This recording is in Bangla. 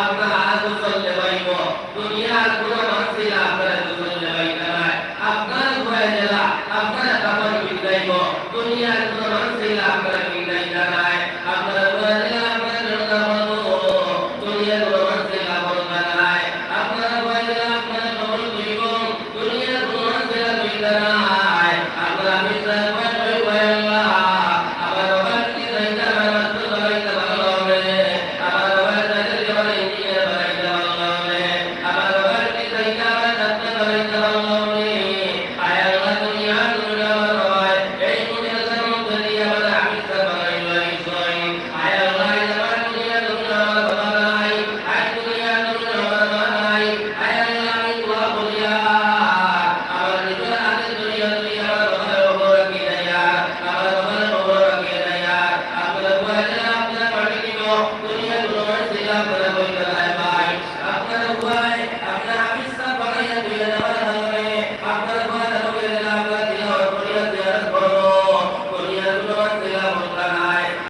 আমরা আজ চলতে পারিব দুনিয়ার কোন মানুষের আমরা চলতে পারিব আপনার আপনার 여러분.